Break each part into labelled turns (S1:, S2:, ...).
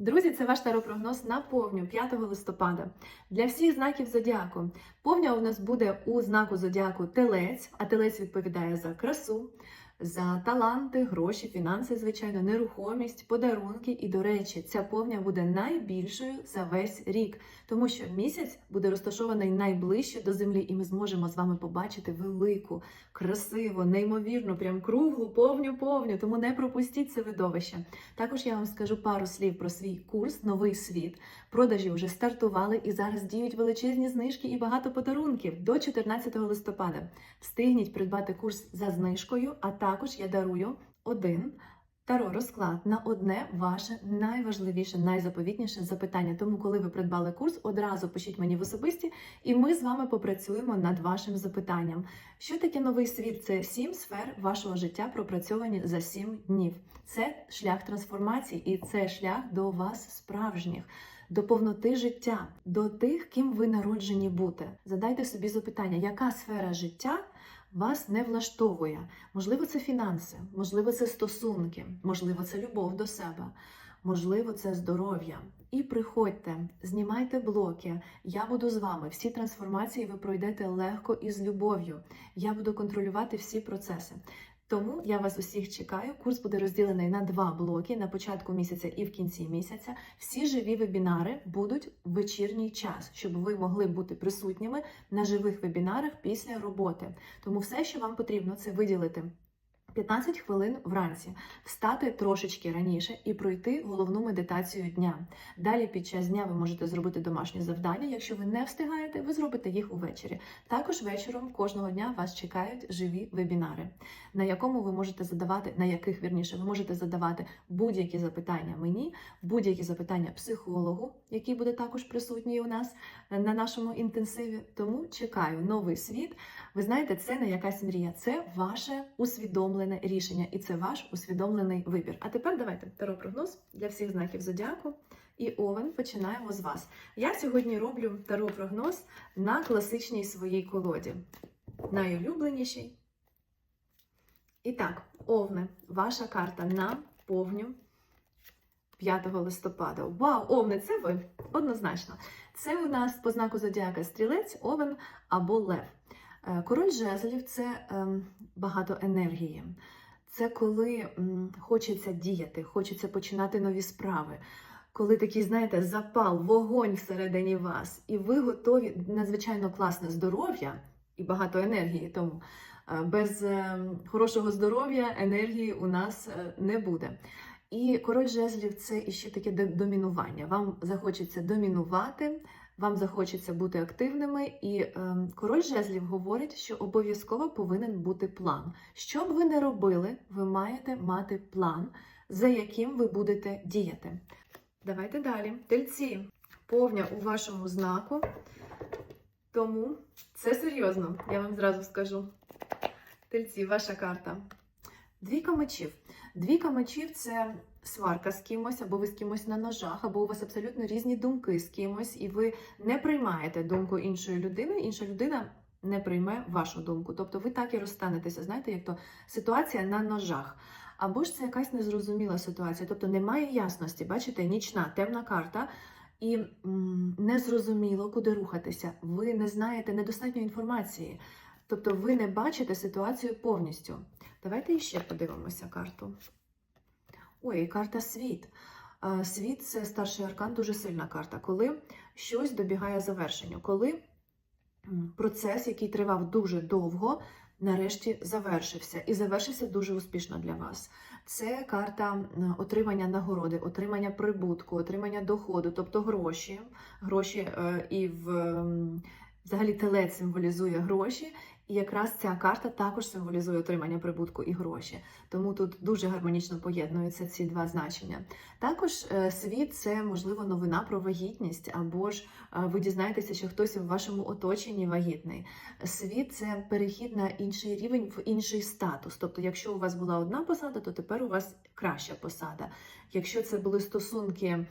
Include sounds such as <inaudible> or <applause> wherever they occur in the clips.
S1: Друзі, це ваш таропрогноз на повню 5 листопада. Для всіх знаків зодіаку. Повня у нас буде у знаку зодіаку Телець, а телець відповідає за красу, за таланти, гроші, фінанси, звичайно, нерухомість, подарунки. І, до речі, ця повня буде найбільшою за весь рік, тому що місяць буде розташований найближче до землі, і ми зможемо з вами побачити велику, красиву, неймовірну, прям круглу, повню повню. Тому не пропустіть це видовище. Також я вам скажу пару слів про свій курс Новий світ. Продажі вже стартували і зараз діють величезні знижки і багато подарунків до 14 листопада. Встигніть придбати курс за знижкою, а також я дарую один. Таро розклад на одне ваше найважливіше, найзаповітніше запитання. Тому, коли ви придбали курс, одразу пишіть мені в особисті, і ми з вами попрацюємо над вашим запитанням. Що таке новий світ? Це сім сфер вашого життя, пропрацьовані за сім днів. Це шлях трансформації, і це шлях до вас справжніх. До повноти життя, до тих, ким ви народжені бути. Задайте собі запитання, яка сфера життя вас не влаштовує? Можливо, це фінанси, можливо, це стосунки, можливо, це любов до себе, можливо, це здоров'я. І приходьте, знімайте блоки. Я буду з вами. Всі трансформації ви пройдете легко і з любов'ю. Я буду контролювати всі процеси. Тому я вас усіх чекаю. Курс буде розділений на два блоки на початку місяця і в кінці місяця. Всі живі вебінари будуть в вечірній час, щоб ви могли бути присутніми на живих вебінарах після роботи. Тому все, що вам потрібно, це виділити 15 хвилин вранці, встати трошечки раніше і пройти головну медитацію дня. Далі під час дня ви можете зробити домашні завдання. Якщо ви не встигаєте, ви зробите їх увечері. Також вечором кожного дня вас чекають живі вебінари, на якому ви можете задавати, на яких вірніше ви можете задавати будь-які запитання мені, будь-які запитання психологу, який буде також присутній у нас на нашому інтенсиві. Тому чекаю новий світ. Ви знаєте, це не якась мрія, це ваше усвідомлене рішення, і це ваш усвідомлений вибір. А тепер давайте таро прогноз для всіх знаків зодіаку. І Овен починаємо з вас. Я сьогодні роблю таро прогноз на класичній своїй колоді, найулюбленішій. І так, Овне, ваша карта на повню 5 листопада. Вау, Овне, це ви однозначно. Це у нас по знаку зодіака стрілець, овен або лев. Е, Король жезлів це ем, багато енергії. Це коли хочеться діяти, хочеться починати нові справи. Коли такий, знаєте, запал, вогонь всередині вас, і ви готові надзвичайно класне здоров'я і багато енергії. Тому е, без е, хорошого здоров'я енергії у нас не буде. І король жезлів це іще таке домінування. Вам захочеться домінувати, вам захочеться бути активними, і ем, король жезлів говорить, що обов'язково повинен бути план. Що б ви не робили, ви маєте мати план, за яким ви будете діяти. Давайте далі. Тельці, повня у вашому знаку. Тому це серйозно, я вам зразу скажу. Тельці, ваша карта. Двійка мечів. Двійка мечів це сварка з кимось, або ви з кимось на ножах, або у вас абсолютно різні думки з кимось, і ви не приймаєте думку іншої людини. Інша людина не прийме вашу думку. Тобто ви так і розстанетеся, знаєте, як то ситуація на ножах. Або ж це якась незрозуміла ситуація, тобто немає ясності. Бачите, нічна темна карта. І м, незрозуміло, куди рухатися. Ви не знаєте недостатньо інформації. Тобто ви не бачите ситуацію повністю. Давайте іще подивимося карту. Ой, карта світ. Світ це старший аркан, дуже сильна карта, коли щось добігає завершенню, коли процес, який тривав дуже довго, нарешті завершився. І завершився дуже успішно для вас. Це карта отримання нагороди, отримання прибутку, отримання доходу, тобто гроші. Гроші е, і в взагалі телець символізує гроші. І якраз ця карта також символізує отримання прибутку і гроші. Тому тут дуже гармонічно поєднуються ці два значення. Також е, світ це можливо новина про вагітність, або ж е, ви дізнаєтеся, що хтось в вашому оточенні вагітний. Світ це перехід на інший рівень в інший статус. Тобто, якщо у вас була одна посада, то тепер у вас краща посада. Якщо це були стосунки, е,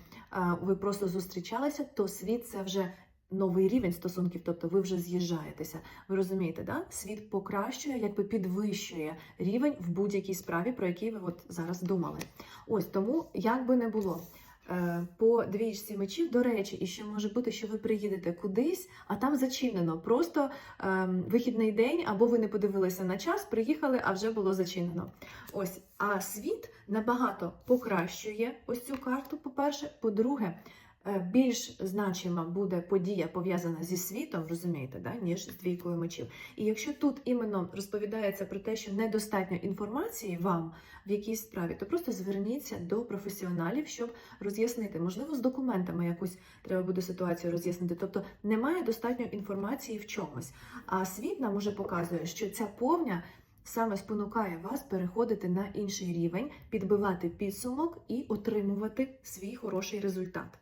S1: ви просто зустрічалися, то світ це вже новий рівень стосунків, тобто ви вже з'їжджаєтеся. Ви розумієте, да? світ покращує, якби підвищує рівень в будь-якій справі, про який ви от зараз думали. Ось тому, як би не було. Е, По двічці мечів, до речі, і ще може бути, що ви приїдете кудись, а там зачинено. Просто ем, вихідний день, або ви не подивилися на час, приїхали, а вже було зачинено. Ось, а світ набагато покращує ось цю карту. По-перше, по-друге, е, більш значима буде подія пов'язана зі світом, розумієте, да, ніж з двійкою мечів. І якщо тут іменно розповідається про те, що недостатньо інформації вам в якійсь справі, то просто зверніться до професіоналів, щоб роз'яснити. Можливо, з документами якусь треба буде ситуацію роз'яснити. Тобто немає достатньо інформації в чомусь. А світ нам уже показує, що ця повня. Саме спонукає вас переходити на інший рівень, підбивати підсумок і отримувати свій хороший результат.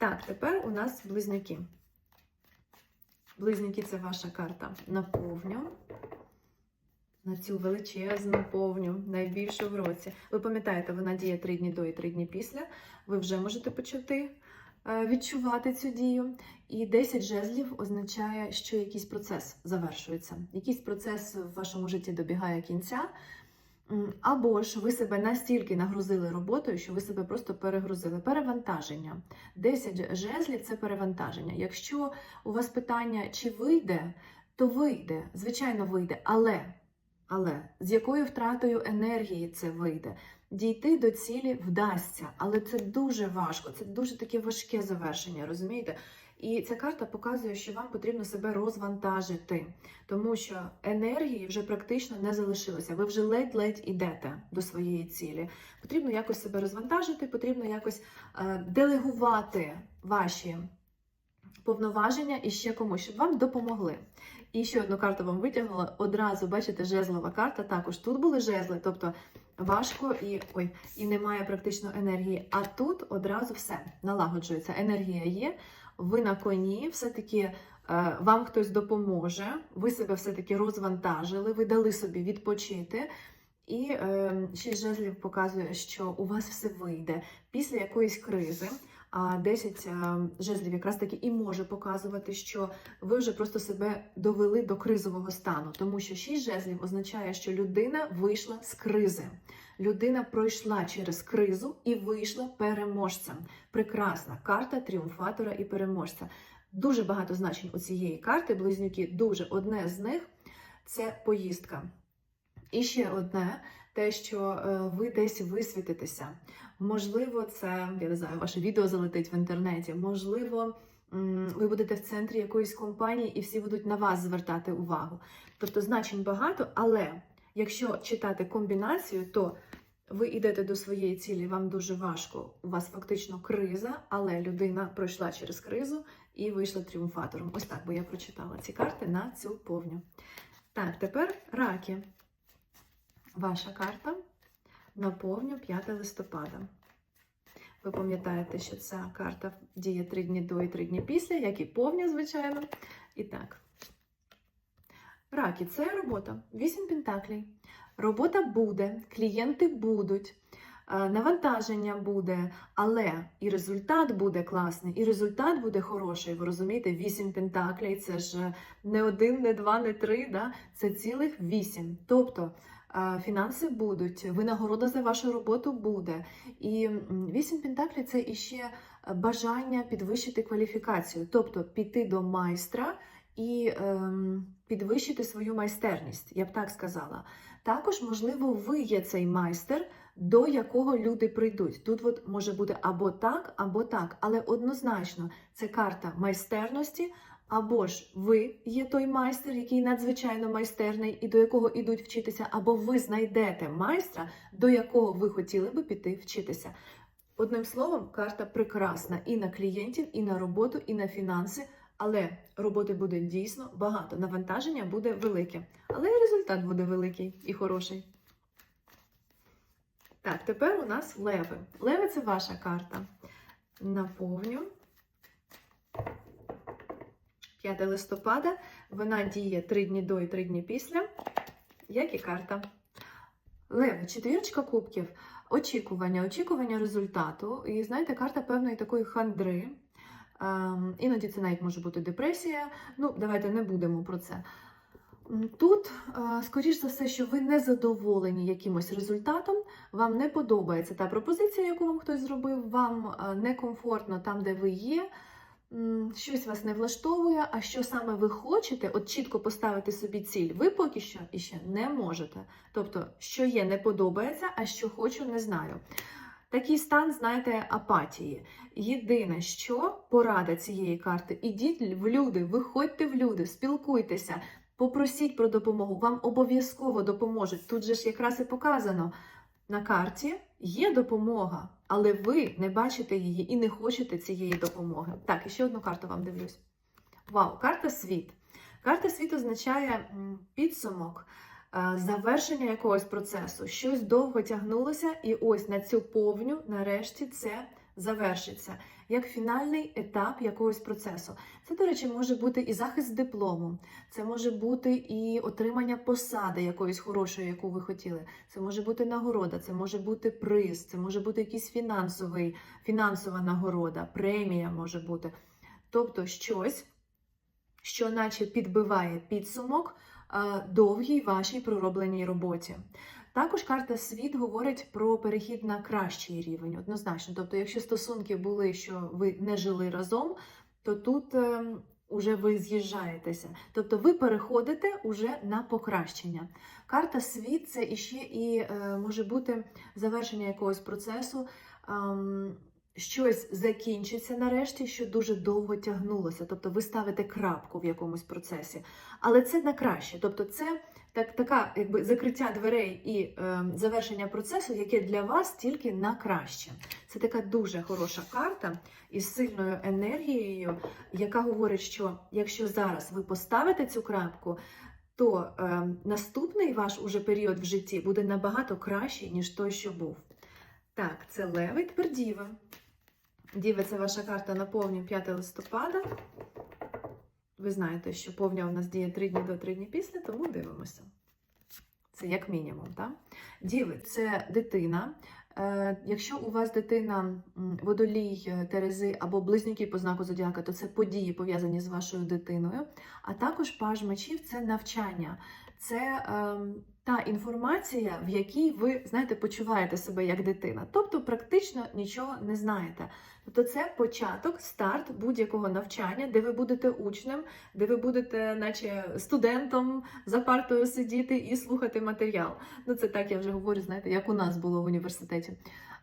S1: Так, тепер у нас близнюки. Близнюки це ваша карта на повню. На цю величезну повню, найбільшу в році. Ви пам'ятаєте, вона діє три дні до і три дні після. Ви вже можете почати е, відчувати цю дію. І 10 жезлів означає, що якийсь процес завершується. Якийсь процес в вашому житті добігає кінця. Або ж ви себе настільки нагрузили роботою, що ви себе просто перегрузили. Перевантаження. 10 жезлів це перевантаження. Якщо у вас питання, чи вийде, то вийде, звичайно, вийде, але, але з якою втратою енергії це вийде? Дійти до цілі вдасться, але це дуже важко, це дуже таке важке завершення, розумієте? І ця карта показує, що вам потрібно себе розвантажити, тому що енергії вже практично не залишилося. Ви вже ледь-ледь ідете до своєї цілі. Потрібно якось себе розвантажити, потрібно якось е, делегувати ваші повноваження і ще комусь, щоб вам допомогли. І ще одну карту вам витягнула. Одразу бачите, жезлова карта. Також тут були жезли, тобто важко і ой, і немає практично енергії. А тут одразу все налагоджується. Енергія є. Ви на коні, все-таки е, вам хтось допоможе. Ви себе все-таки розвантажили, ви дали собі відпочити. І е, шість жезлів показує, що у вас все вийде після якоїсь кризи. А 10 е, жезлів якраз таки і може показувати, що ви вже просто себе довели до кризового стану, тому що 6 жезлів означає, що людина вийшла з кризи. Людина пройшла через кризу і вийшла переможцем. Прекрасна карта тріумфатора і переможця. Дуже багато значень у цієї карти. Близнюки дуже одне з них це поїздка. І ще одне те, що е, ви десь висвітитеся. Можливо, це я не знаю, ваше відео залетить в інтернеті. Можливо, ви будете в центрі якоїсь компанії і всі будуть на вас звертати увагу. Тобто значень багато, але якщо читати комбінацію, то ви йдете до своєї цілі, вам дуже важко. У вас фактично криза, але людина пройшла через кризу і вийшла тріумфатором. Ось так би я прочитала ці карти на цю повню. Так, тепер раки. Ваша карта на повню 5 листопада. Ви пам'ятаєте, що ця карта діє 3 дні до і 3 дні після, як і повня, звичайно. І так. Раки це робота. 8 пентаклей. Робота буде, клієнти будуть, е, навантаження буде, але і результат буде класний, і результат буде хороший. Ви розумієте, 8 пентаклей це ж не один, не два, не три, да? це цілих 8. Тобто фінанси будуть, винагорода за вашу роботу буде. І м, 8 пентаклей це іще бажання підвищити кваліфікацію, тобто піти до майстра і ем, підвищити свою майстерність, я б так сказала. Також, можливо, ви є цей майстер, до якого люди прийдуть. Тут от може бути або так, або так, але однозначно це карта майстерності. Або ж ви є той майстер, який надзвичайно майстерний, і до якого ідуть вчитися, або ви знайдете майстра, до якого ви хотіли би піти вчитися. Одним словом, карта прекрасна і на клієнтів, і на роботу, і на фінанси. Але роботи буде дійсно багато, навантаження буде велике, але і результат буде великий і хороший. Так, тепер у нас леви. Леви це ваша карта. Наповню. 5 листопада. Вона діє 3 дні до і 3 дні після. Як і карта. Леви, четвірочка кубків. Очікування, очікування результату. І знаєте, карта певної такої хандри. Ем, іноді це навіть може бути депресія. Ну, давайте не будемо про це. Тут, е, скоріш за все, що ви не задоволені якимось результатом, вам не подобається та пропозиція, яку вам хтось зробив, вам е, некомфортно там, де ви є, щось вас не влаштовує, а що саме ви хочете, от чітко поставити собі ціль, ви поки що іще не можете. Тобто, що є, не подобається, а що хочу, не знаю. Такий стан, знаєте, апатії. Єдине, що порада цієї карти, ідіть в люди, виходьте в люди, спілкуйтеся, попросіть про допомогу, вам обов'язково допоможуть. Тут же ж якраз і показано на карті є допомога, але ви не бачите її і не хочете цієї допомоги. Так, і ще одну карту вам дивлюсь. Вау, карта світ. Карта світ означає підсумок, е, завершення якогось процесу. Щось довго тягнулося, і ось на цю повню, нарешті, це завершиться як фінальний етап якогось процесу. Це, до речі, може бути і захист диплому, це може бути і отримання посади якоїсь хорошої, яку ви хотіли. Це може бути нагорода, це може бути приз, це може бути якийсь фінансовий, фінансова нагорода, премія може бути. Тобто щось, що наче підбиває підсумок довгій вашій проробленій роботі. Також карта світ говорить про перехід на кращий рівень, однозначно. Тобто, якщо стосунки були, що ви не жили разом, то тут е, уже ви з'їжджаєтеся. Тобто ви переходите уже на покращення. Карта світ це іще і е, може бути завершення якогось процесу. ем, Щось закінчиться нарешті, що дуже довго тягнулося. Тобто ви ставите крапку в якомусь процесі. Але це на краще. Тобто, це так, така якби закриття дверей і е, завершення процесу, яке для вас тільки на краще. Це така дуже хороша карта із сильною енергією, яка говорить, що якщо зараз ви поставите цю крапку, то е, наступний ваш уже період в житті буде набагато кращий, ніж той, що був. Так, це леви, тепер діва. Діва це ваша карта на повню 5 листопада. Ви знаєте, що повня у нас діє 3 дні до 3 дні після, тому дивимося. Це як мінімум. Так? Діви це дитина. Е, якщо у вас дитина водолій, е, терези або близнюки по знаку зодіака, то це події пов'язані з вашою дитиною. А також паж мечів це навчання. Це ем, та інформація, в якій ви знаєте, почуваєте себе як дитина. Тобто практично нічого не знаєте. Тобто це початок, старт будь-якого навчання, де ви будете учнем, де ви будете, наче студентом за партою сидіти і слухати матеріал. Ну це так я вже говорю, знаєте, як у нас було в університеті.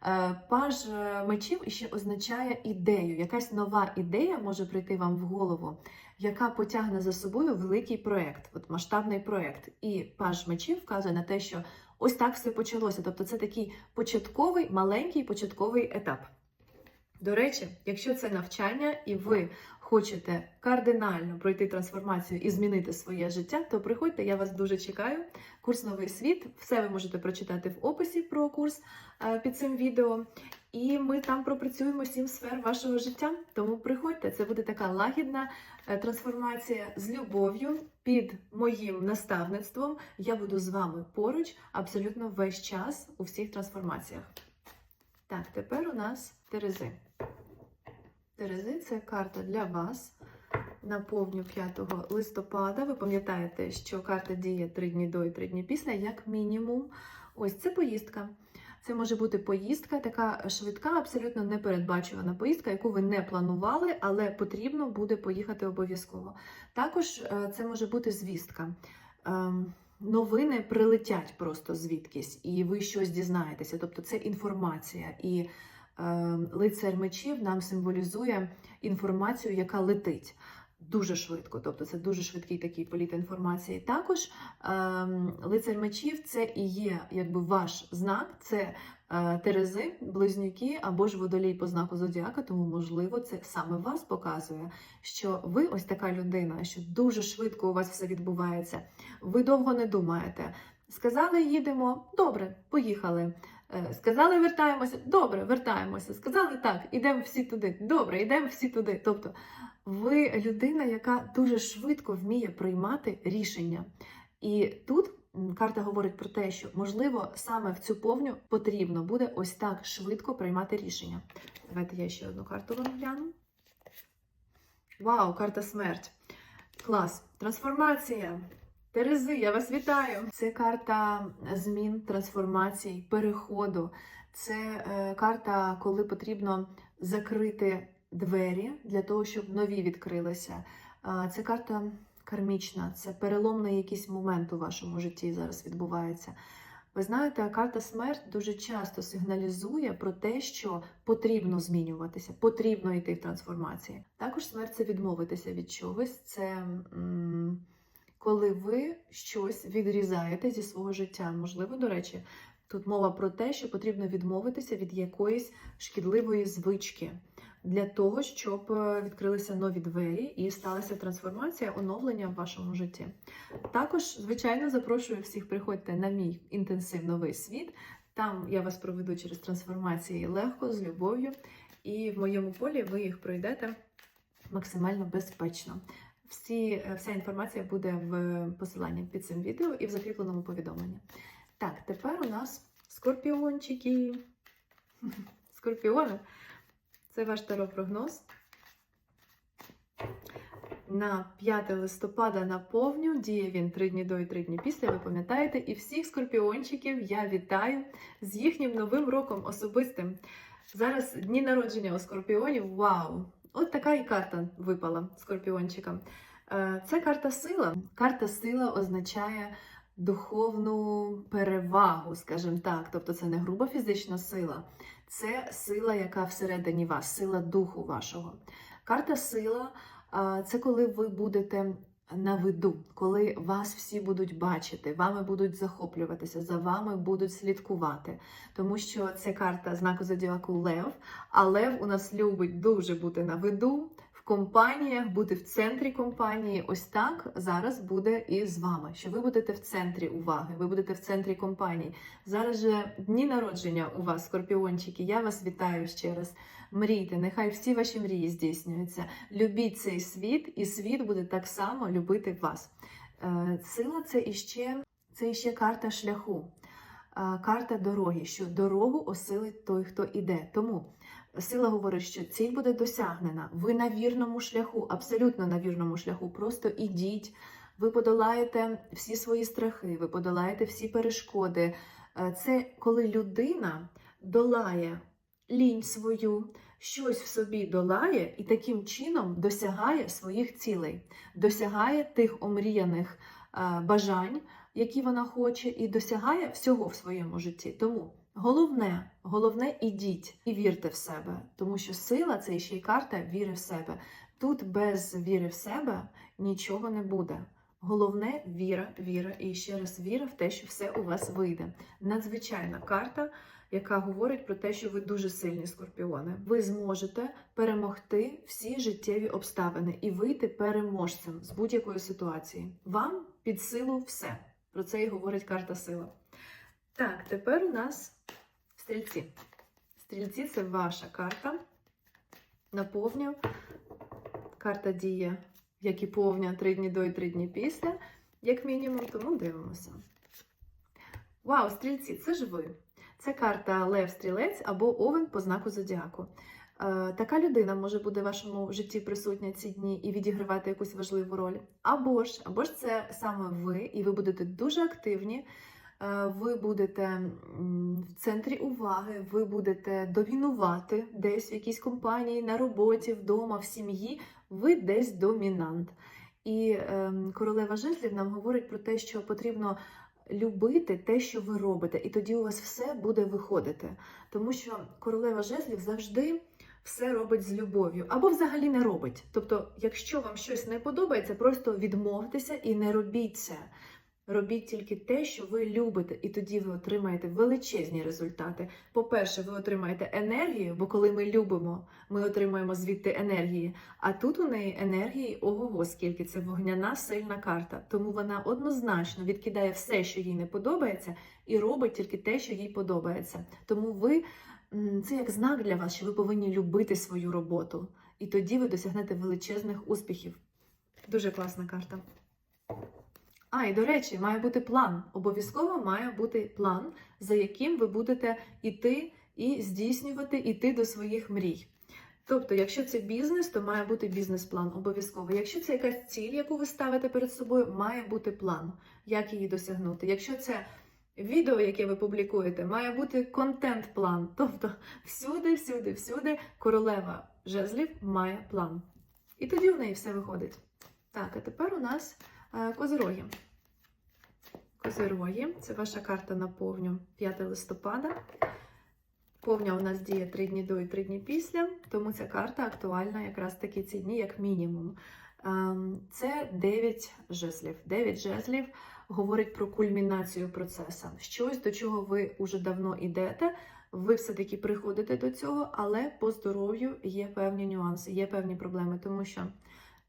S1: Е, Паж е, мечів ще означає ідею. Якась нова ідея може прийти вам в голову, яка потягне за собою великий проєкт, от масштабний проєкт. І паж мечів вказує на те, що ось так все почалося. Тобто це такий початковий, маленький початковий етап. До речі, якщо це навчання і ви хочете кардинально пройти трансформацію і змінити своє життя, то приходьте, я вас дуже чекаю. Курс Новий світ. Все ви можете прочитати в описі про курс е, під цим відео. І ми там пропрацюємо сім сфер вашого життя. Тому приходьте, це буде така лагідна е, трансформація з любов'ю під моїм наставництвом. Я буду з вами поруч абсолютно весь час у всіх трансформаціях. Так, тепер у нас Терези. Терези це карта для вас на повню 5 листопада. Ви пам'ятаєте, що карта діє 3 дні до і 3 дні після, як мінімум. Ось це поїздка. Це може бути поїздка, така швидка, абсолютно непередбачувана поїздка, яку ви не планували, але потрібно буде поїхати обов'язково. Також е, це може бути звістка. Ем, Новини прилетять просто звідкись, і ви щось дізнаєтеся. Тобто це інформація. І лицар мечів нам символізує інформацію, яка летить дуже швидко. Тобто це дуже швидкий такий політ інформації. Також е, лицар мечів це і є якби ваш знак, це е, терези, близнюки або ж водолій по знаку зодіака, тому можливо це саме вас показує, що ви ось така людина, що дуже швидко у вас все відбувається. Ви довго не думаєте. Сказали, їдемо, добре, поїхали. Е, Сказали, вертаємося, добре, вертаємося. Сказали так, ідемо всі туди. Добре, йдемо всі туди. Тобто, ви людина, яка дуже швидко вміє приймати рішення. І тут карта говорить про те, що можливо саме в цю повню потрібно буде ось так швидко приймати рішення. Давайте я ще одну карту вам гляну. Вау, карта смерть. Клас. Трансформація. Терези, я вас вітаю! Це карта змін, трансформацій, переходу. Це е, карта, коли потрібно закрити двері для того, щоб нові відкрилися. Е, це карта кармічна, це переломний якийсь момент у вашому житті зараз відбувається. Ви знаєте, карта смерть дуже часто сигналізує про те, що потрібно змінюватися, потрібно йти в трансформації. Також смерть це відмовитися від чогось. Це коли ви щось відрізаєте зі свого життя. Можливо, до речі, тут мова про те, що потрібно відмовитися від якоїсь шкідливої звички для того, щоб е, відкрилися нові двері і сталася трансформація, оновлення в вашому житті. Також, звичайно, запрошую всіх приходьте на мій інтенсив новий світ. Там я вас проведу через трансформації легко, з любов'ю, і в моєму полі ви їх пройдете максимально безпечно. Всі, е, вся інформація буде в посиланні під цим відео і в закріпленому повідомленні. Так, тепер у нас скорпіончики. <laughs> Скорпіони. Це ваш таро-прогноз. На 5 листопада на повню діє він 3 дні до і 3 дні після. Ви пам'ятаєте, і всіх скорпіончиків я вітаю з їхнім новим роком особистим. Зараз дні народження у скорпіонів. Вау! От така і карта випала скорпіончикам. Е, Це карта сила. Карта сила означає духовну перевагу, скажімо так. Тобто це не груба фізична сила, це сила, яка всередині вас, сила духу вашого. Карта сила це коли ви будете на виду, коли вас всі будуть бачити, вами будуть захоплюватися, за вами будуть слідкувати. Тому що це карта знаку зодіаку Лев, а Лев у нас любить дуже бути на виду. Компаніях, бути в центрі компанії, ось так зараз буде і з вами. Що ви будете в центрі уваги, ви будете в центрі компанії. Зараз же дні народження у вас, скорпіончики. Я вас вітаю ще раз. Мрійте, нехай всі ваші мрії здійснюються. Любіть цей світ, і світ буде так само любити вас. Е, Сила це іще, це іще карта шляху, е, карта дороги, що дорогу осилить той, хто іде. Тому сила говорить, що ціль буде досягнена. Ви на вірному шляху, абсолютно на вірному шляху. Просто ідіть. Ви подолаєте всі свої страхи, ви подолаєте всі перешкоди. Е, Це коли людина долає лінь свою, щось в собі долає і таким чином досягає своїх цілей, досягає тих омріяних е, бажань, які вона хоче, і досягає всього в своєму житті. Тому головне, головне ідіть і вірте в себе, тому що сила це ще й карта віри в себе. Тут без віри в себе нічого не буде. Головне віра, віра і ще раз віра в те, що все у вас вийде. Надзвичайна карта, яка говорить про те, що ви дуже сильні скорпіони. Ви зможете перемогти всі життєві обставини і вийти переможцем з будь-якої ситуації. Вам під силу все. Про це і говорить карта сила. Так, тепер у нас стрільці. Стрільці це ваша карта. Наповню. Карта діє, як і повня, три дні до і три дні після, як мінімум, тому дивимося. Вау, стрільці, це ж ви. Це карта Лев Стрілець або Овен по знаку Зодіаку. Е, така людина може бути в вашому житті присутня ці дні і відігравати якусь важливу роль. Або ж, або ж це саме ви, і ви будете дуже активні. Е, ви будете в центрі уваги, ви будете домінувати десь в якійсь компанії, на роботі, вдома, в сім'ї. Ви десь домінант. І е, королева жезлів нам говорить про те, що потрібно любити те, що ви робите, і тоді у вас все буде виходити. Тому що королева жезлів завжди все робить з любов'ю, або взагалі не робить. Тобто, якщо вам щось не подобається, просто відмовтеся і не робіть це. Робіть тільки те, що ви любите, і тоді ви отримаєте величезні результати. По-перше, ви отримаєте енергію, бо коли ми любимо, ми отримуємо звідти енергії. А тут у неї енергії ого-го, скільки це вогняна сильна карта. Тому вона однозначно відкидає все, що їй не подобається, і робить тільки те, що їй подобається. Тому ви це як знак для вас, що ви повинні любити свою роботу, і тоді ви досягнете величезних успіхів. Дуже класна карта. А, і до речі, має бути план. Обов'язково має бути план, за яким ви будете іти і здійснювати, іти до своїх мрій. Тобто, якщо це бізнес, то має бути бізнес-план обов'язково. Якщо це якась ціль, яку ви ставите перед собою, має бути план, як її досягнути. Якщо це відео, яке ви публікуєте, має бути контент-план. Тобто, всюди, всюди, всюди королева жезлів має план. І тоді в неї все виходить. Так, а тепер у нас е, козироги. Козироги це ваша карта на повню 5 листопада. Повня у нас діє 3 дні до і 3 дні після, тому ця карта актуальна якраз таки ці дні, як мінімум. Ем, Це 9 жезлів. 9 жезлів говорить про кульмінацію процесу. Щось, до чого ви уже давно йдете. Ви все-таки приходите до цього, але по здоров'ю є певні нюанси, є певні проблеми, тому що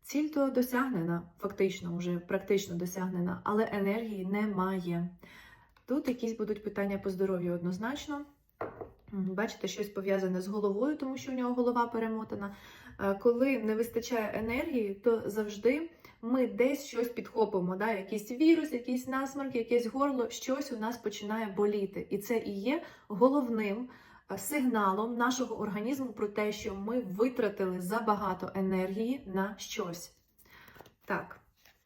S1: ціль то досягнена, фактично, вже практично досягнена, але енергії немає. Тут якісь будуть питання по здоров'ю однозначно. Бачите, щось пов'язане з головою, тому що у нього голова перемотана. Е, Коли не вистачає енергії, то завжди ми десь щось підхопимо. Да? Якийсь вірус, якийсь насморк, якесь горло, щось у нас починає боліти. І це і є головним сигналом нашого організму про те, що ми витратили забагато енергії на щось. Так,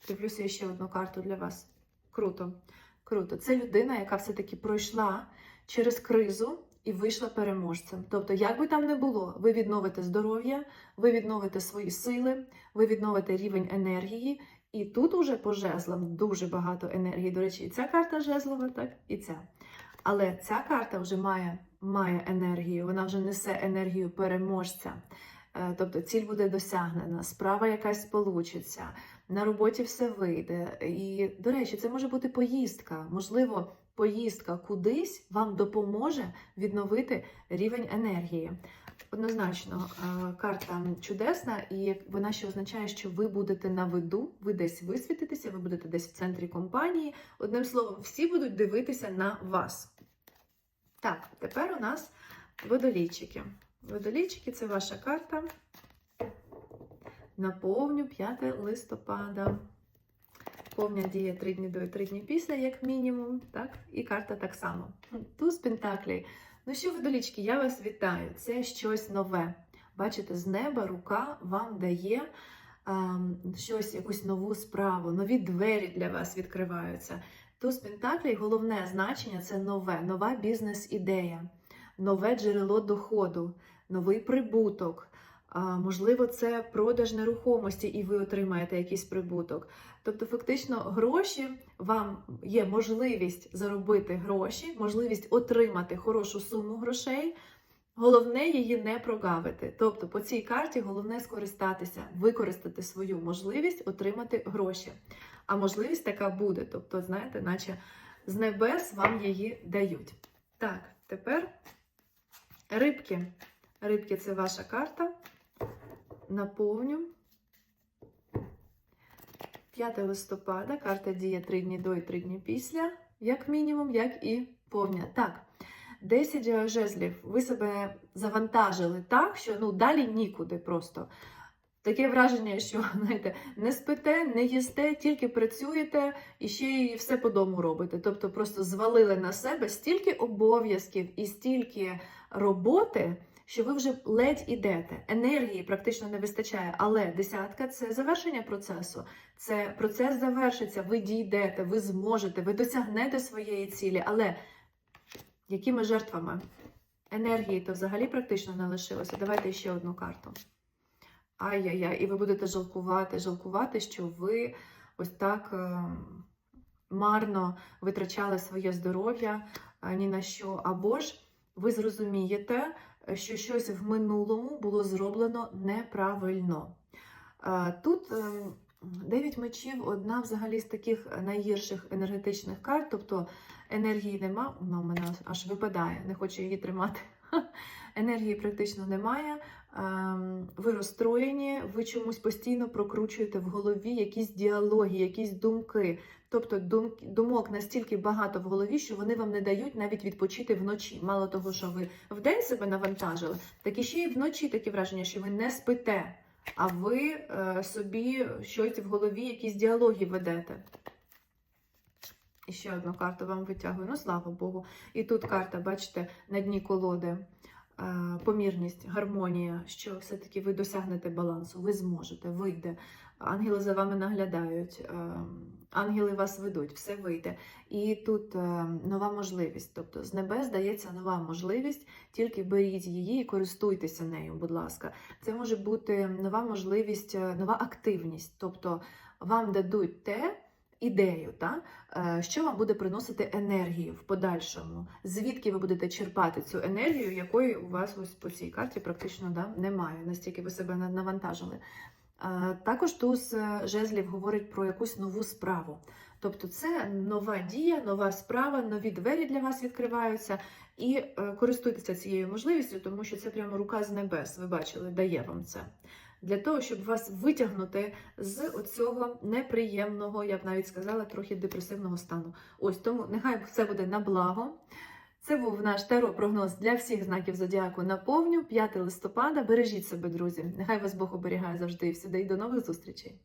S1: дивлюся ще одну карту для вас. Круто. Круто. Це людина, яка все-таки пройшла через кризу і вийшла переможцем. Тобто, як би там не було, ви відновите здоров'я, ви відновите свої сили, ви відновите рівень енергії. І тут уже по жезлам дуже багато енергії. До речі, і ця карта жезлова, так, і ця. Але ця карта вже має, має енергію, вона вже несе енергію переможця. Е, Тобто ціль буде досягнена, справа якась получиться, на роботі все вийде. І, до речі, це може бути поїздка. Можливо, поїздка кудись вам допоможе відновити рівень енергії. Однозначно, е, карта чудесна, і вона ще означає, що ви будете на виду, ви десь висвітитеся, ви будете десь в центрі компанії. Одним словом, всі будуть дивитися на вас. Так, тепер у нас водолійчики. Водолійчики це ваша карта. Наповню 5 листопада. Повня діє 3 дні до і 3 дні після, як мінімум. Так? І карта так само. Туз Пентаклі. Ну що, водолічки, я вас вітаю. Це щось нове. Бачите, з неба рука вам дає ем, щось, якусь нову справу, нові двері для вас відкриваються. Туз Пентаклі, головне значення це нове, нова бізнес-ідея, нове джерело доходу, новий прибуток. Можливо, це продаж нерухомості, і ви отримаєте якийсь прибуток. Тобто, фактично, гроші вам є можливість заробити гроші, можливість отримати хорошу суму грошей. Головне її не прогавити. Тобто, по цій карті головне скористатися, використати свою можливість отримати гроші. А можливість така буде. Тобто, знаєте, наче з небес вам її дають. Так, тепер рибки. Рибки це ваша карта. Наповню. 5 листопада, карта діє 3 дні до і 3 дні після, як мінімум, як і повня. Так, 10 жезлів. Ви себе завантажили так, що ну, далі нікуди просто. Таке враження, що <laughs> знаєте, не спите, не їсте, тільки працюєте і ще й все по дому робите. Тобто просто звалили на себе стільки обов'язків і стільки роботи, що ви вже ледь ідете. Енергії практично не вистачає, але десятка це завершення процесу. Це процес завершиться, ви дійдете, ви зможете, ви досягнете своєї цілі. Але якими жертвами? Енергії то взагалі практично не лишилося. Давайте ще одну карту. Ай-яй-яй, і ви будете жалкувати, жалкувати, що ви ось так е, марно витрачали своє здоров'я е, ні на що. Або ж ви зрозумієте, що щось в минулому було зроблено неправильно. Е, Тут е, дев'ять мечів одна взагалі з таких найгірших енергетичних карт, тобто енергії нема, вона в мене аж випадає, не хочу її тримати. <laughs> Енергії практично немає. Ем, Ви розстроєні, ви чомусь постійно прокручуєте в голові якісь діалоги, якісь думки. Тобто думок настільки багато в голові, що вони вам не дають навіть відпочити вночі. Мало того, що ви вдень себе навантажили, так і ще й вночі таке враження, що ви не спите, а ви е, собі щось в голові, якісь діалоги ведете. І ще одну карту вам витягую. Ну, слава Богу. І тут карта, бачите, на дні колоди. Помірність, гармонія, що все-таки ви досягнете балансу, ви зможете, вийде. Ангели за вами наглядають, е, ангели вас ведуть, все вийде. І тут е, нова можливість. Тобто з небес дається нова можливість, тільки беріть її і користуйтеся нею, будь ласка. Це може бути нова можливість, е, нова активність. Тобто вам дадуть те. Ідею, та, е, що вам буде приносити енергію в подальшому, звідки ви будете черпати цю енергію, якої у вас ось по цій карті практично да, немає, настільки ви себе навантажили. Е, Також туз е, жезлів говорить про якусь нову справу. Тобто це нова дія, нова справа, нові двері для вас відкриваються. І користуйтеся цією можливістю, тому що це прямо рука з небес. Ви бачили, дає вам це. Для того, щоб вас витягнути з оцього неприємного, я б навіть сказала, трохи депресивного стану. Ось тому нехай це буде на благо. Це був наш таро-прогноз для всіх знаків зодіаку на повню 5 листопада. Бережіть себе, друзі. Нехай вас Бог оберігає завжди і всюди. І до нових зустрічей.